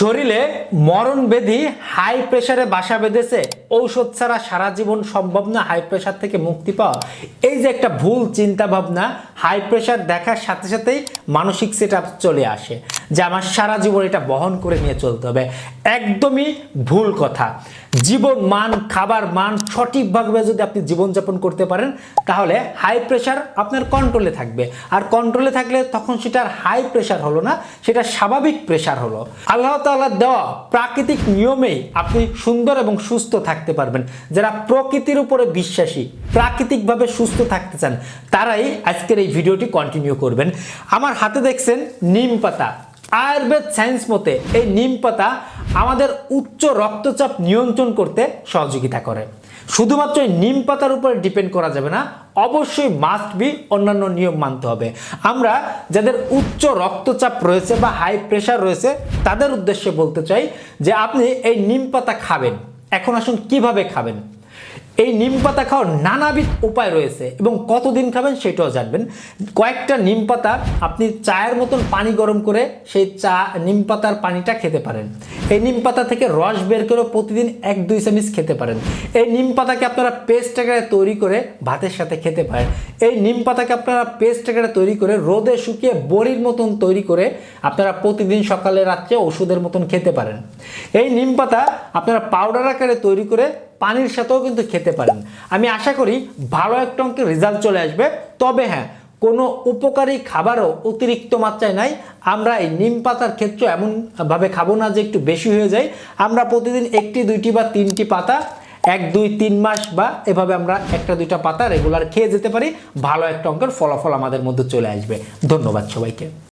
শরীরে মরণ ব্যাধি হাই প্রেশারে বাসা বেঁধেছে। ঔষধ ছাড়া সারা জীবন সম্ভব না হাই প্রেশার থেকে মুক্তি পাওয়া। এই যে একটা ভুল চিন্তা ভাবনা হাই প্রেশার দেখার সাথে সাথেই মানসিক সেট চলে আসে, যে আমার সারা জীবন এটা বহন করে নিয়ে চলতে হবে। একদমই ভুল কথা। জীবন মান, খাবার মান সঠিকভাবে যদি আপনি জীবনযাপন করতে পারেন, তাহলে হাই প্রেশার আপনার কন্ট্রোলে থাকবে। আর কন্ট্রোলে থাকলে তখন সেটার হাই প্রেশার হলো না, সেটা স্বাভাবিক প্রেশার হলো। আল্লাহ তাআলার দেওয়া প্রাকৃতিক নিয়মেই আপনি সুন্দর এবং সুস্থ থাকতে পারবেন। যারা প্রকৃতির উপরে বিশ্বাসী প্রাকৃতিকভাবে সুস্থ থাকতে চান, তারাই আজকের এই ভিডিওটি কন্টিনিউ করবেন। আমার হাতে দেখছেন নিম পাতা। আয়ুর্বেদ সায়েন্স মতে এই নিম পাতা আমাদের উচ্চ রক্তচাপ নিয়ন্ত্রণ করতে সহযোগিতা করে। শুধুমাত্র এই নিম পাতার উপরে ডিপেন্ড করা যাবে না, অবশ্যই মাস্ট বি অন্যান্য নিয়ম মানতে হবে। আমরা যাদের উচ্চ রক্তচাপ রয়েছে বা হাই প্রেশার রয়েছে, তাদের উদ্দেশ্যে বলতে চাই যে আপনি এই নিম পাতা খাবেন। এখন আসুন কীভাবে খাবেন। এই নিম পাতা খাওয়ার নানাবিধ উপায় রয়েছে এবং কতদিন খাবেন সেটাও জানবেন। কয়েকটা নিম পাতা আপনি চায়ের মতন পানি গরম করে সেই চা, নিম পাতার পানিটা খেতে পারেন। এই নিম পাতা থেকে রস বের করে প্রতিদিন এক, দুই চামচ খেতে পারেন। এই নিম পাতাকে আপনারা পেস্ট আকারে তৈরি করে ভাতের সাথে খেতে পারেন। এই নিম পাতাকে আপনারা পেস্ট আকারে তৈরি করে রোদে শুকিয়ে বড়ির মতন তৈরি করে আপনারা প্রতিদিন সকালে রাত্রে ওষুধের মতন খেতে পারেন। এই নিম পাতা আপনারা পাউডার আকারে তৈরি করে পানির সাথেও কিন্তু খেতে পারেন। আমি আশা করি ভালো একটা অঙ্কের রেজাল্ট চলে আসবে। তবে হ্যাঁ কোনো উপকারী খাবারও অতিরিক্ত মাত্রায় নাই। আমরা এই নিম পাতার ক্ষেত্রে এমনভাবে খাব না যে একটু বেশি হয়ে যায়। আমরা প্রতিদিন একটি, দুইটি বা তিনটি পাতা, এক, দুই, তিন মাস বা এভাবে আমরা একটা, দুইটা পাতা রেগুলার খেয়ে যেতে পারি। ভালো একটা অঙ্কের ফলাফল আমাদের মধ্যে চলে আসবে। ধন্যবাদ সবাইকে।